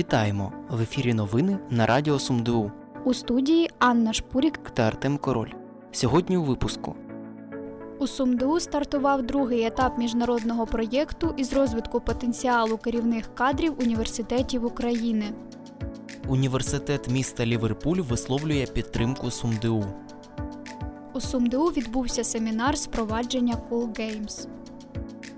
Вітаємо! В ефірі новини на Радіо СумДУ У студії Анна Шпурік. та Артем Король. Сьогодні у випуску У СумДУ стартував другий етап міжнародного проєкту із розвитку потенціалу керівних кадрів університетів України. університет міста Ліверпуль висловлює підтримку СумДУ. У СумДУ відбувся семінар з провадження Cool Games.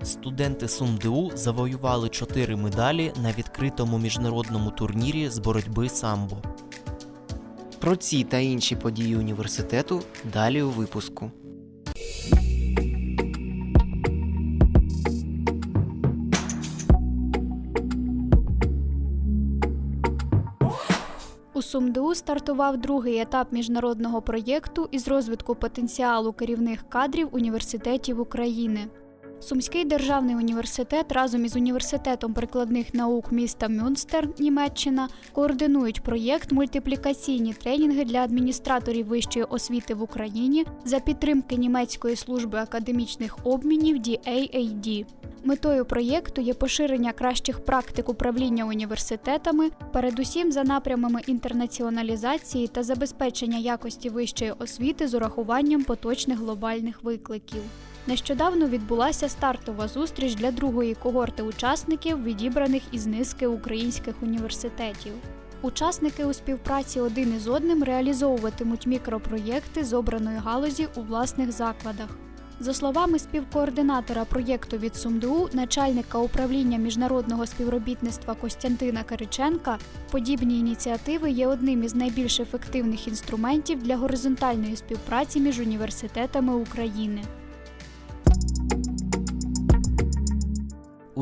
Студенти СумДУ завоювали чотири медалі на відкритому міжнародному турнірі з боротьби самбо. Про ці та інші події університету далі у випуску. У СумДУ стартував другий етап міжнародного проєкту із розвитку потенціалу керівних кадрів університетів України. Сумський державний університет разом із університетом прикладних наук міста Мюнстер, Німеччина, координують проєкт мультиплікаційні тренінги для адміністраторів вищої освіти в Україні за підтримки німецької служби академічних обмінів DAAD. Метою проєкту є поширення кращих практик управління університетами, передусім за напрямами інтернаціоналізації та забезпечення якості вищої освіти з урахуванням поточних глобальних викликів. Нещодавно відбулася стартова зустріч для другої когорти учасників, відібраних із низки українських університетів. Учасники у співпраці один із одним реалізовуватимуть мікропроєкти з обраної галузі у власних закладах. За словами співкоординатора проєкту від СумДУ, начальника управління міжнародного співробітництва Костянтина Кириченка, подібні ініціативи є одним із найбільш ефективних інструментів для горизонтальної співпраці між університетами України.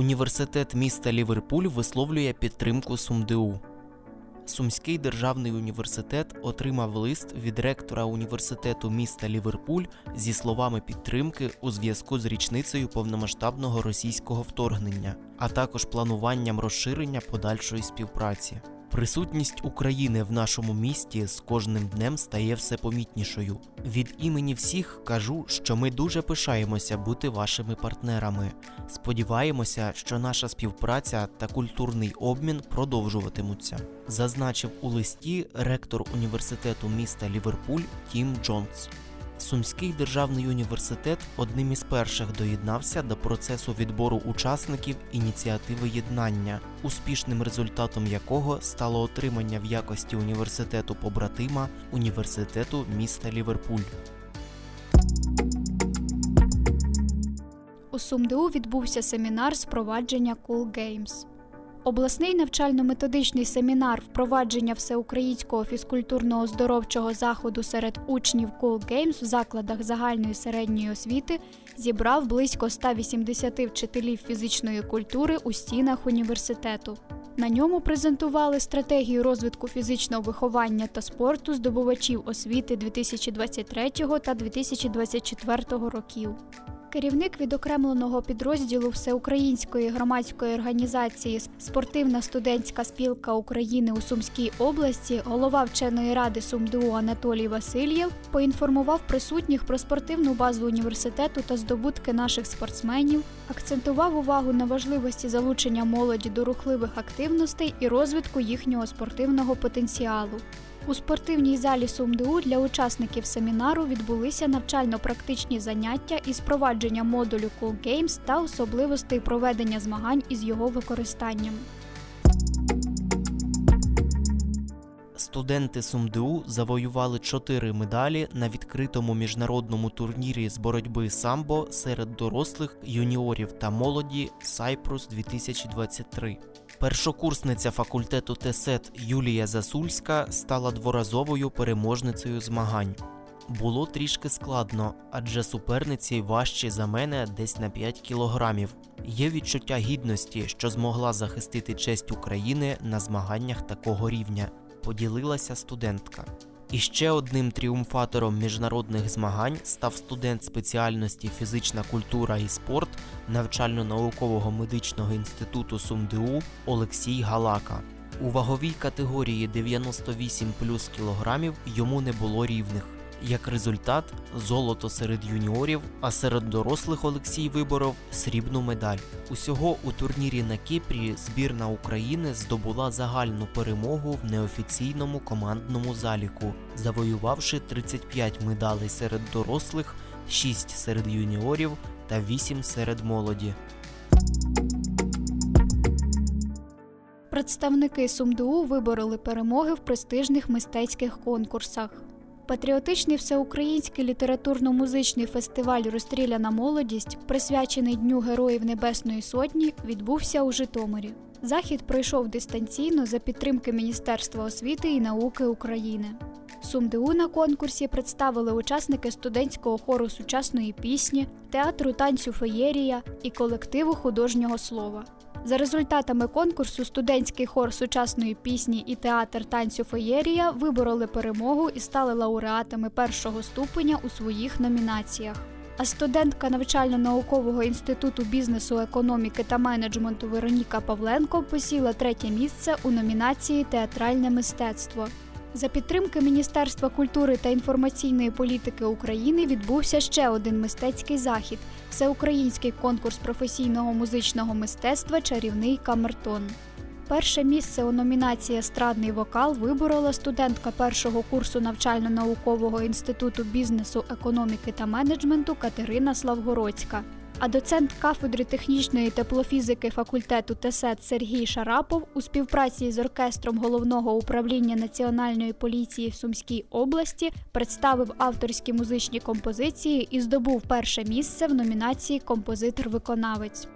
Університет міста Ліверпуль висловлює підтримку СумДУ. Сумський державний університет отримав лист від ректора університету міста Ліверпуль зі словами підтримки у зв'язку з річницею повномасштабного російського вторгнення, а також плануванням розширення подальшої співпраці. Присутність України в нашому місті з кожним днем стає все помітнішою. Від імені всіх кажу, що ми дуже пишаємося бути вашими партнерами. Сподіваємося, що наша співпраця та культурний обмін продовжуватимуться, зазначив у листі ректор університету міста Ліверпуль Тім Джонс. Сумський державний університет одним із перших доєднався до процесу відбору учасників ініціативи єднання, успішним результатом якого стало отримання в якості університету побратима університету міста Ліверпуль. У СумДУ відбувся семінар з провадження Cool Games. Обласний навчально-методичний семінар впровадження всеукраїнського фізкультурного оздоровчого заходу серед учнів Cool Games в закладах загальної середньої освіти зібрав близько 180 вчителів фізичної культури у стінах університету. На ньому презентували стратегію розвитку фізичного виховання та спорту здобувачів освіти 2023 та 2024 років. Керівник відокремленого підрозділу Всеукраїнської громадської організації Спортивна студентська спілка України у Сумській області, голова вченої ради СумДУ Анатолій Васильєв поінформував присутніх про спортивну базу університету та здобутки наших спортсменів, акцентував увагу на важливості залучення молоді до рухливих активностей і розвитку їхнього спортивного потенціалу. У спортивній залі СумДУ для учасників семінару відбулися навчально-практичні заняття із провадження модулю Cool Games та особливостей проведення змагань із його використанням. Студенти СумДУ завоювали чотири медалі на відкритому міжнародному турнірі з боротьби самбо серед дорослих, юніорів та молоді Сайпрус 2023. Першокурсниця факультету ТЕСЕТ Юлія Засульська стала дворазовою переможницею змагань. Було трішки складно, адже суперниці важчі за мене десь на 5 кілограмів. Є відчуття гідності, що змогла захистити честь України на змаганнях такого рівня, поділилася студентка. І ще одним тріумфатором міжнародних змагань став студент спеціальності фізична культура і спорт навчально-наукового медичного інституту СумДУ Олексій Галака. У ваговій категорії 98 плюс кілограмів йому не було рівних. Як результат, золото серед юніорів, а серед дорослих Олексій виборов срібну медаль. Усього у турнірі на Кіпрі збірна України здобула загальну перемогу в неофіційному командному заліку, завоювавши 35 медалей серед дорослих, 6 серед юніорів та 8 серед молоді. Представники СумДУ вибороли перемоги в престижних мистецьких конкурсах. Патріотичний всеукраїнський літературно-музичний фестиваль Розстріляна молодість, присвячений Дню Героїв Небесної Сотні, відбувся у Житомирі. Захід пройшов дистанційно за підтримки Міністерства освіти і науки України. СумДУ на конкурсі представили учасники студентського хору сучасної пісні, театру танцю Феєрія і колективу художнього слова. За результатами конкурсу студентський хор сучасної пісні і театр танцю Феєрія вибороли перемогу і стали лауреатами першого ступеня у своїх номінаціях. А студентка навчально-наукового інституту бізнесу, економіки та менеджменту Вероніка Павленко посіла третє місце у номінації Театральне мистецтво. За підтримки Міністерства культури та інформаційної політики України відбувся ще один мистецький захід всеукраїнський конкурс професійного музичного мистецтва Чарівний камертон. Перше місце у номінації Естрадний вокал виборола студентка першого курсу навчально-наукового інституту бізнесу, економіки та менеджменту Катерина Славгородська. А доцент кафедри технічної теплофізики факультету ТЕСЕТ Сергій Шарапов у співпраці з оркестром головного управління Національної поліції в Сумській області представив авторські музичні композиції і здобув перше місце в номінації Композитор-виконавець.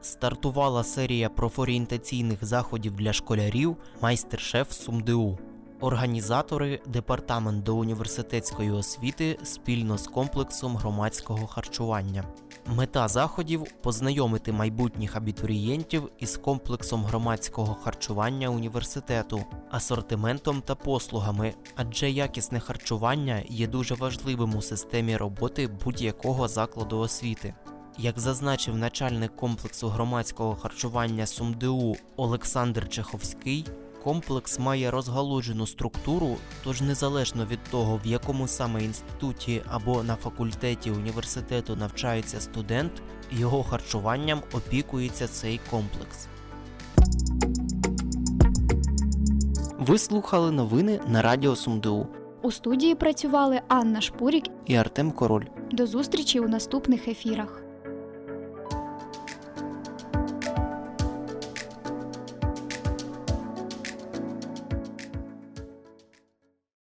Стартувала серія профорієнтаційних заходів для школярів майстер-шеф СумДУ. Організатори департамент до університетської освіти спільно з комплексом громадського харчування. Мета заходів познайомити майбутніх абітурієнтів із комплексом громадського харчування університету, асортиментом та послугами, адже якісне харчування є дуже важливим у системі роботи будь-якого закладу освіти. Як зазначив начальник комплексу громадського харчування СумДУ Олександр Чеховський, комплекс має розгалуджену структуру, тож незалежно від того, в якому саме інституті або на факультеті університету навчається студент, його харчуванням опікується цей комплекс. Ви слухали новини на радіо СумДУ У студії працювали Анна Шпурік. і Артем Король. До зустрічі у наступних ефірах.